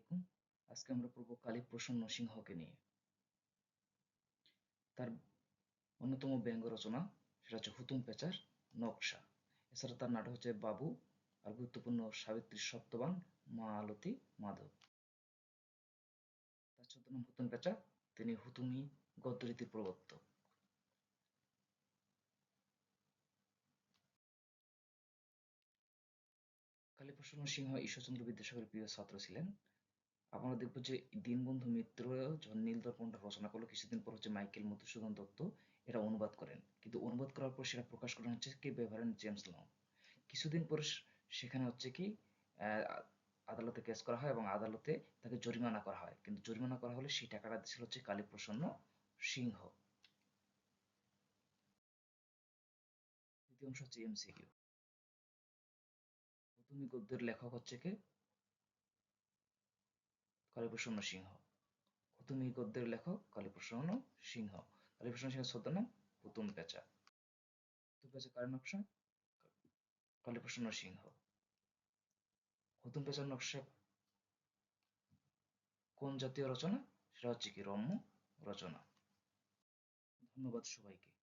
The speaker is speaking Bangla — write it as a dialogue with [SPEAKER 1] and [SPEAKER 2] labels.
[SPEAKER 1] আলাইকুম আজকে আমরা পড়ব কালী প্রসন্ন সিংহকে নিয়ে। তার অন্যতম ব্যঙ্গ রচনা, সেটা হচ্ছে হুতুম পেচার, নকশা। এছাড়া তার নাটক হচ্ছে বাবু আর গুরুত্বপূর্ণ সাবিত্রী সত্যবান মা আলতী, মাধব। তার ছদ্মনাম হুতুম পেচা তিনি হুতুমি গদ্যরীতির প্রবর্তক। কালীপ্রসন্ন সিংহ ঈশ্বরচন্দ্র বিদ্যাসাগরের প্রিয় ছাত্র ছিলেন। আমরা দেখব যে দীনবন্ধু মিত্র নীল দর্পণটা রচনা করল, কিছুদিন পর হচ্ছে মাইকেল মধুসূদন দত্ত এটা অনুবাদ করেন। কিন্তু অনুবাদ করার পর সেটা প্রকাশ করেন হচ্ছে কি বেভারেন জেমস লং। কিছুদিন পর সেখানে হচ্ছে কি আদালতে কেস করা হয় এবং আদালতে তাকে জরিমানা করা হয়। কিন্তু জরিমানা করা হলে সেই টাকাটা দিচ্ছিল হচ্ছে কালীপ্রসন্ন সিংহ। দ্বিতীয় অংশ হচ্ছে এমসিকিউ তুমি গদ্যের লেখক হচ্ছে কে? কালীপ্রসন্ন সিংহ। হুতুমি গদ্যের লেখক কালীপ্রসন্ন সিংহ। কালীপ্রসন্ন সিংহ ছদ্মনাম হুতুম পেঁচা। হুতুম পেঁচা কার নকশা? কালীপ্রসন্ন সিংহ। হুতুম পেঁচার নকশা কোন জাতীয় রচনা? সেটা হচ্ছে কি রম্য রচনা। ধন্যবাদ সবাইকে।